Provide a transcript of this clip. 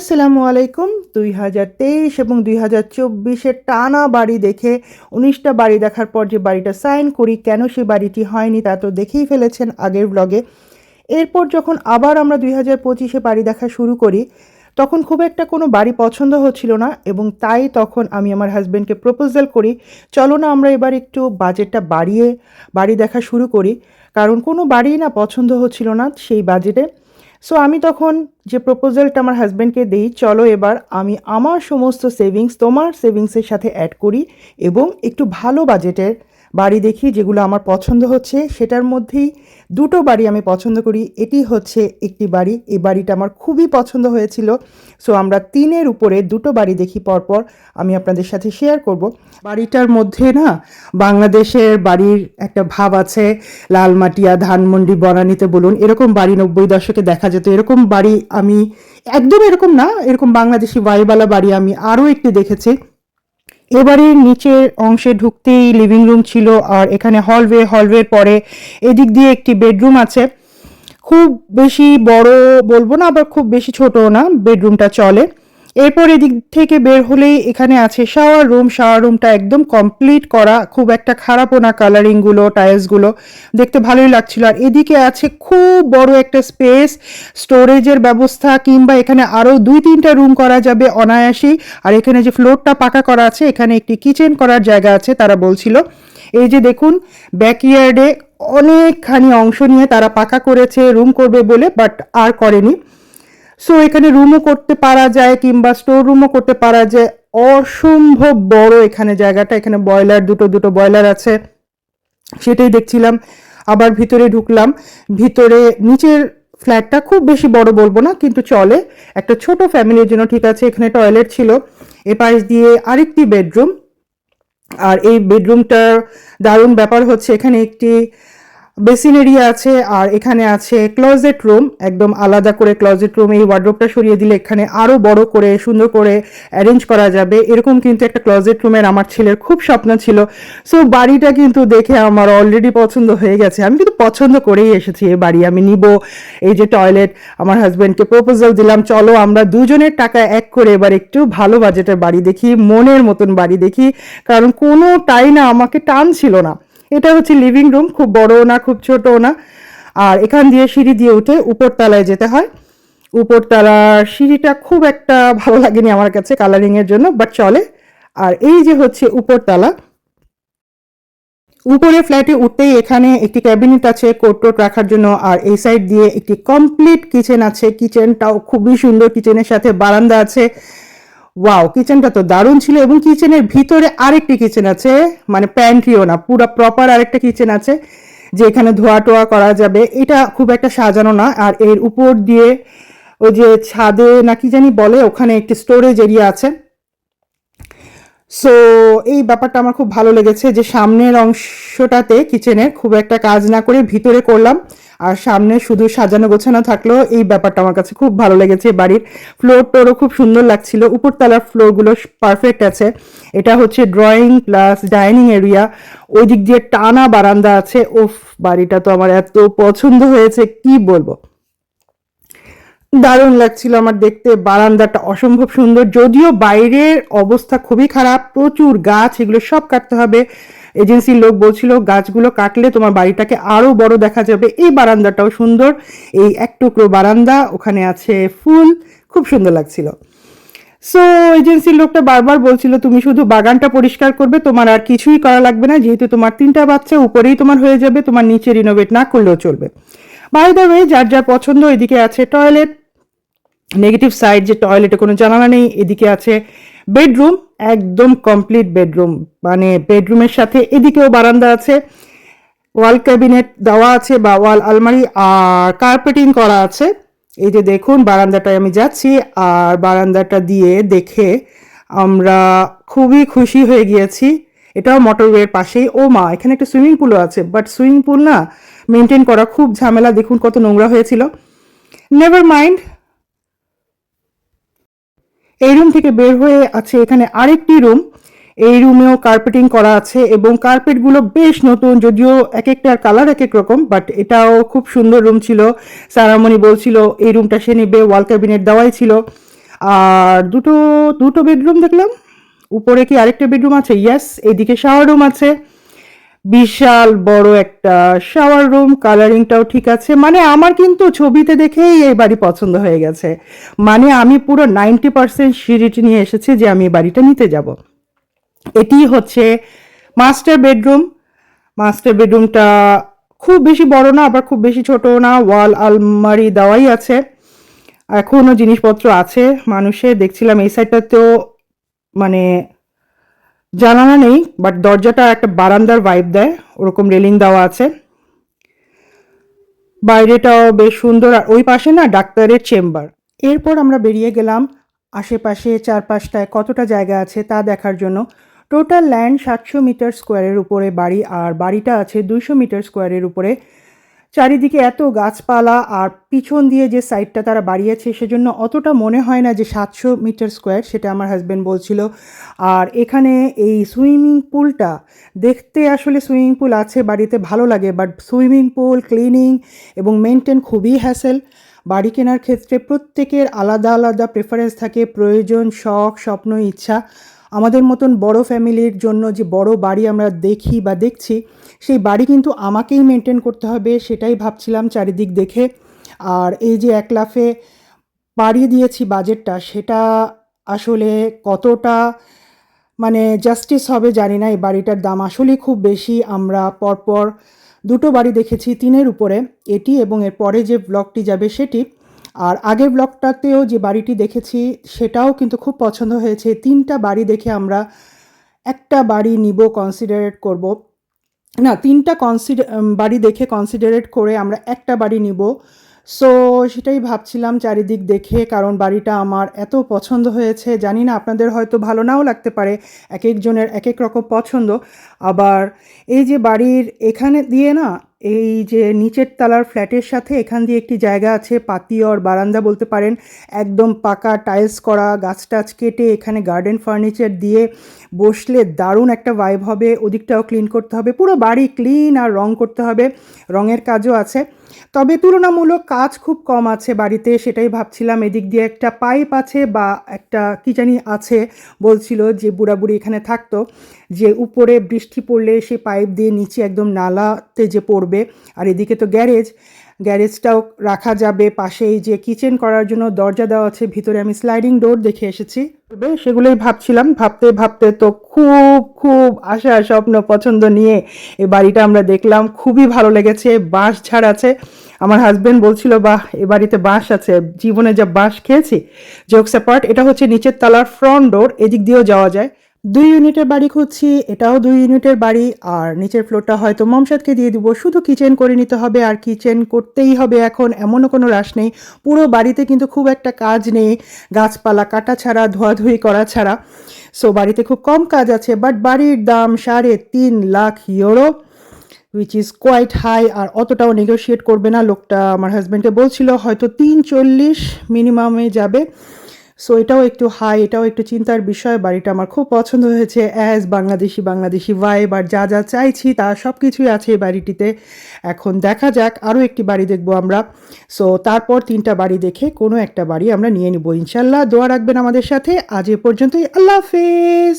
আসসালামু আলাইকুম। দুই হাজার তেইশ এবং দুই হাজার চব্বিশের টানা বাড়ি দেখে, উনিশটা বাড়ি দেখার পর যে বাড়িটা সাইন করি, কেন সেই বাড়িটি হয়নি তা তো দেখেই ফেলেছেন আগের ব্লগে এরপর যখন আবার আমরা দুই হাজার পঁচিশে বাড়ি দেখা শুরু করি, তখন খুব একটা কোনো বাড়ি পছন্দ হচ্ছিল না এবং তাই তখন আমি আমার হাজব্যান্ডকে প্রপোজাল করি, চলো না আমরা এবার একটু বাজেটটা বাড়িয়ে, বাড়ি দেখা শুরু করি। কারণ কোনো বাড়িই না পছন্দ হচ্ছিল না সেই বাজেটে সো আমি তখন যে প্রপোজালটা আমার হাজব্যান্ডকে দিই, চলো এবার আমি আমার সমস্ত সেভিংস তোমার সেভিংসের সাথে অ্যাড করি এবং একটু ভালো বাজেটের বাড়ি দেখি যেগুলো আমার পছন্দ হচ্ছে, সেটার মধ্যেই দুটো বাড়ি আমি পছন্দ করি। এটি হচ্ছে একটি বাড়ি, এই বাড়িটা আমার খুবই পছন্দ হয়েছিল। সো আমরা তিনের উপরে দুটো বাড়ি দেখি পরপর, আমি আপনাদের সাথে শেয়ার করব। বাড়িটার মধ্যে না, বাংলাদেশের বাড়ির একটা ভাব আছে, লালমাটিয়া, ধানমন্ডি, বনানিতে বলুন, এরকম বাড়ি নব্বই দশকে দেখা যেত। এরকম বাড়ি আমি, একদম এরকম না, এরকম বাংলাদেশি বাড়িওয়ালা বাড়ি আমি আরও একটি দেখেছি। এবারের নিচের অংশে ঢুকতেই লিভিং রুম ছিল আর এখানে হলওয়ে হলওয়ের পরে এদিক দিয়ে একটি বেডরুম আছে। খুব বেশি বড় বলব না, আবার খুব বেশি ছোটও না বেডরুমটা চলে। এরপর এদিক থেকে বের হলেই এখানে আছে শাওয়ার রুম শাওয়ার রুমটা একদম কমপ্লিট করা, খুব একটা খারাপও না কালারিংগুলো টাইলসগুলো দেখতে ভালোই লাগছিল। আর এদিকে আছে খুব বড় একটা স্পেস স্টোরেজের ব্যবস্থা, কিংবা এখানে আরও দুই তিনটা রুম করা যাবে অনায়াসেই। আর এখানে যে ফ্লোরটা পাকা করা আছে, এখানে একটি কিচেন করার জায়গা আছে, তারা বলছিল। এই যে দেখুন ব্যাকইয়ার্ডে অনেকখানি অংশ নিয়ে তারা পাকা করেছে রুম করবে বলে বাট আর করেনি। সো এখানে রুমও করতে পারা যায় কিংবা স্টোর রুমও করতে পারা যায়। অসম্ভব বড় এখানে জায়গাটা। এখানে বয়লার দুটো দুটো বয়লার আছে। সেটাই দেখছিলাম। আবার ভিতরে ঢুকলাম। ভিতরে, নিচের ফ্ল্যাটটা খুব বেশি বড় বলব না, কিন্তু চলে। একটা ছোট ফ্যামিলির জন্য ঠিক আছে, এখানে টয়লেট ছিল। এ পাশ দিয়ে আরেকটি বেডরুম আর এই বেডরুমটার দারুণ ব্যাপার হচ্ছে, এখানে একটি বেসিন এরিয়া আছে আর এখানে আছে ক্লোজেট রুম একদম আলাদা করে ক্লোজেট রুম এই ওয়ার্ড্রোবটা সরিয়ে দিলে এখানে আরও বড় করে, সুন্দর করে অ্যারেঞ্জ করা যাবে। এরকম কিন্তু একটা ক্লোজেট রুমের আমার ছেলের খুব স্বপ্ন ছিল। সো বাড়িটা কিন্তু দেখে আমার অলরেডি পছন্দ হয়ে গেছে। আমি কিন্তু পছন্দ করেই এসেছি এই বাড়ি। আমি নিব এই যে টয়লেট আমার হাজব্যান্ডকে প্রপোজাল দিলাম, চলো আমরা দুজনের টাকা এক করে এবার একটু ভালো বাজেটের বাড়ি দেখি, মনের মতন বাড়ি দেখি। কারণ কোনোটাই না আমাকে টান ছিল না। এটা হচ্ছে লিভিং রুম খুব বড়ও না, খুব ছোটও না। আর এখান দিয়ে সিঁড়ি দিয়ে উঠে উপরতলায় যেতে হয়। উপরতলার সিঁড়িটা খুব একটা ভালো লাগেনি আমার কাছে কালারিংয়ের জন্য বাট চলে। আর এই যে হচ্ছে উপরতলা, উপরে ফ্ল্যাটে উঠতেই এখানে একটি ক্যাবিনেট আছে কোট টোট রাখার জন্য, আর এই সাইড দিয়ে একটি কমপ্লিট কিচেন আছে। কিচেনটাও খুবই সুন্দর কিচেনের সাথে বারান্দা আছে। ওয়াও কিচেনটা তো দারুণ ছিল এবং কিচেনের ভিতরে আরেকটি কিচেন আছে মানে প্যান্ট্রিও না, পুরো প্রপার আরেকটা কিচেন আছে যে এখানে ধোয়া টোয়া করা যাবে। এটা খুব একটা সাজানো না, আর এর উপর দিয়ে ওই যে ছাদে না কি জানি বলে, ওখানে একটি স্টোরেজ এরিয়া আছে। সো এই ব্যাপারটা আমার খুব ভালো লেগেছে যে সামনের অংশটাতে কিচেনের খুব একটা কাজ না করে ভিতরে করলাম। আর সামনে শুধু সাজানো গোছানো থাকল এই ব্যাপারটা আমার কাছে খুব ভালো লেগেছে। বাড়ির ফ্লোর টোরও খুব সুন্দর লাগছিল। উপরতলার ফ্লোরগুলো পারফেক্ট আছে। এটা হচ্ছে ড্রয়িং প্লাস ডাইনিং এরিয়া ওই দিক দিয়ে টানা বারান্দা আছে। ওফ বাড়িটা তো আমার এত পছন্দ হয়েছে, কি বলব? দারুণ লাগছিল আমার দেখতে। বারান্দাটা অসম্ভব সুন্দর। যদিও বাইরের অবস্থা খুবই খারাপ, প্রচুর গাছ, এগুলো সব কাটতে হবে। এজেন্সির লোক বলছিল, গাছগুলো কাটলে তোমার বাড়িটাকে আরও বড় দেখা যাবে। এই বারান্দাটাও সুন্দর। এই এক টুকরো বারান্দা, ওখানে আছে ফুল, খুব সুন্দর লাগছিল। সো এজেন্সির লোকটা বারবার বলছিল, তুমি শুধু বাগানটা পরিষ্কার করবে, তোমার আর কিছুই করা লাগবে না। যেহেতু তোমার তিনটা বাচ্চা, উপরেই তোমার হয়ে যাবে, তোমার নিচে রিনোভেট না করলেও চলবে। বাই যার যার পছন্দ এদিকে আছে টয়লেট নেগেটিভ সাইড যে টয়লেটে কোনো জানালা নেই, এদিকে আছে বেডরুম একদম কমপ্লিট বেডরুম মানে বেডরুমের সাথে এদিকেও বারান্দা আছে ওয়াল ক্যাবিনেট দেওয়া আছে বা ওয়াল আলমারি, আর কার্পেটিং করা আছে। এই যে দেখুন, বারান্দাটায় আমি যাচ্ছি, আর বারান্দাটা দিয়ে দেখে আমরা খুবই খুশি হয়ে গিয়েছি। এটাও মোটরওয়ের পাশেই। ও মা, এখানে একটা সুইমিং পুলও আছে বাট সুইমিং পুল না মেনটেন করা খুব ঝামেলা। দেখুন কত নোংরা হয়েছিল। নেভার মাইন্ড এই রুম থেকে বের হয়ে আছে এখানে আরেকটি রুম এই রুমেও কার্পেটিং করা আছে এবং কার্পেটগুলো বেশ নতুন, যদিও এক একটার কালার এক এক রকম বাট এটাও খুব সুন্দর রুম ছিল। সারামণি বলছিল, এই রুমটা সে নেবে ওয়াল ক্যাবিনেট দেওয়াই ছিল। আর দুটো দুটো বেডরুম দেখলাম। উপরে কি আরেকটা বেডরুম আছে? ইয়েস এইদিকে শাওয়ার রুম আছে। বিশাল বড় একটা শাওয়ার রুম কালারিংটাও ঠিক আছে। মানে আমার কিন্তু ছবিতে দেখেই এই বাড়ি পছন্দ হয়ে গেছে। মানে আমি পুরো নাইনটি পার্সেন্ট সিরিটি নিয়ে এসেছি যে আমি বাড়িটা নিতে যাব। এটি হচ্ছে মাস্টার বেডরুম মাস্টার বেডরুমটা খুব বেশি বড় না, আবার খুব বেশি ছোট না ওয়াল আলমারি দেওয়াই আছে। এখনও জিনিসপত্র আছে মানুষের। দেখছিলাম এই সাইডটাতেও মানে জানালা নেই বাট দরজাটা একটা বারান্দার ভাইব দেয়, ওরকম রেলিং দেওয়া আছে। বাইরেটাও বেশ সুন্দর, আর ওই পাশে না ডাক্তারের চেম্বার এরপর আমরা বেরিয়ে গেলাম, আশেপাশে চারপাশটায় কতটা জায়গা আছে তা দেখার জন্য। টোটাল ল্যান্ড সাতশো মিটার স্কোয়ারের উপরে বাড়ি, আর বাড়িটা আছে দুইশো মিটার স্কোয়ারের উপরে। চারিদিকে এত গাছপালা আর পিছন দিয়ে যে সাইডটা তারা বাড়িয়েছে, সেজন্য অতটা মনে হয় না যে সাতশো মিটার স্কোয়ার সেটা আমার হাজব্যান্ড বলছিল। আর এখানে এই সুইমিং পুলটা দেখতে আসলে সুইমিং পুল আছে বাড়িতে, ভালো লাগে। বাট সুইমিং পুল ক্লিনিং এবং মেনটেন খুবই হ্যাসেল বাড়ি কেনার ক্ষেত্রে প্রত্যেকের আলাদা আলাদা প্রেফারেন্স থাকে, প্রয়োজন, শখ, স্বপ্ন, ইচ্ছা। আমাদের মতন বড় ফ্যামিলির জন্য যে বড় বাড়ি আমরা দেখি বা দেখছি, সেই বাড়ি কিন্তু আমাকেই মেনটেন করতে হবে, সেটাই ভাবছিলাম চারিদিক দেখে। আর এই যে এক লাফে বাড়িয়ে দিয়েছি বাজেটটা সেটা আসলে কতটা মানে জাস্টিস হবে জানি না, এই বাড়িটার দাম আসলেই খুব বেশি। আমরা পরপর দুটো বাড়ি দেখেছি, তিনের উপরে, এটি এবং এর পরে যে ব্লগটি যাবে সেটি। আর আগের ব্লগটাতেও যে বাড়িটি দেখেছি, সেটাও কিন্তু খুব পছন্দ হয়েছে। তিনটা বাড়ি দেখে আমরা একটা বাড়ি নিব কনসিডারেট করব। না, তিনটা কনসিডার বাড়ি দেখে কনসিডারেট করে আমরা একটা বাড়ি নিব। সো সেটাই ভাবছিলাম চারিদিক দেখে, কারণ বাড়িটা আমার এত পছন্দ হয়েছে। জানি না, আপনাদের হয়তো ভালো নাও লাগতে পারে এক একজনের এক এক রকম পছন্দ। আবার এই যে বাড়ির এখানে দিয়ে না এই যে নিচের তালার ফ্ল্যাটের সাথে এখান দিয়ে একটি জায়গা আছে পাতিয়র বারান্দা বলতে পারেন। একদম পাকা টাইলস করা, গাছ টাছ কেটে এখানে গার্ডেন ফার্নিচার দিয়ে বসলে দারুণ একটা ভাইব হবে। ওদিকটাও ক্লিন করতে হবে। পুরো বাড়ি ক্লিন আর রং করতে হবে। রঙের কাজও আছে। তবে তুলনামূলক কাজ খুব কম আছে বাড়িতে, সেটাই ভাবছিলাম। এদিক দিয়ে একটা পাইপ আছে বা একটা কি জানি আছে বলছিল যে বুড়াবুড়ি এখানে থাকতো, যে উপরে বৃষ্টি পড়লে সে পাইপ দিয়ে নিচে একদম নালাতে যে পড়বে, আর এদিকে তো গ্যারেজ। গ্যারেজটাও রাখা যাবে পাশেই যে কিচেন করার জন্য দরজা দেওয়া আছে, ভিতরে আমি স্লাইডিং ডোর দেখে এসেছি। সেগুলোই ভাবছিলাম, ভাবতে ভাবতে তো খুব খুব আশা, স্বপ্ন, পছন্দ নিয়ে এই বাড়িটা আমরা দেখলাম। খুবই ভালো লেগেছে, বাঁশ ঝাড় আছে। আমার হাজবেন্ড বলছিল, বাহ, এ বাড়িতে বাঁশ আছে, জীবনে যা বাঁশ খেয়েছি। জোকস অ্যাপার্ট এটা হচ্ছে নিচের তলার ফ্রন্ট ডোর এদিক দিয়েও যাওয়া যায়। দুই ইউনিটের বাড়ি খুঁজছি, এটাও দুই ইউনিটের বাড়ি, আর নিচের ফ্লোরটা হয়তো মমসাদকে দিয়ে দিব। শুধু কিচেন করে নিতে হবে, আর কিচেন করতেই হবে এখন, এমনও কোনো রাশ নেই। পুরো বাড়িতে কিন্তু খুব একটা কাজ নেই, গাছপালা কাটা ছাড়া, ধোয়াধুয়ি করা ছাড়া। সো বাড়িতে খুব কম কাজ আছে বাট বাড়ির দাম সাড়ে তিন lakh euro which is quite high আর অতটাও নেগোশিয়েট করবে না। লোকটা আমার হাজব্যান্ডকে বলছিল, হয়তো তিন চল্লিশ মিনিমামে যাবে। সো এটাও একটু হাই, এটাও একটু চিন্তার বিষয় বাড়িটা আমার খুব পছন্দ হয়েছে অ্যাজ বাংলাদেশি বাংলাদেশি ভাইব আর যা যা চাইছি তা সব কিছুই আছে এই বাড়িটিতে। এখন দেখা যাক, আরও একটি বাড়ি দেখব আমরা। সো তারপর তিনটা বাড়ি দেখে কোনো একটা বাড়ি আমরা নিয়ে নিব। ইনশাল্লাহ দোয়া রাখবেন আমাদের সাথে। আজ এ পর্যন্তই, আল্লাহ হাফেজ!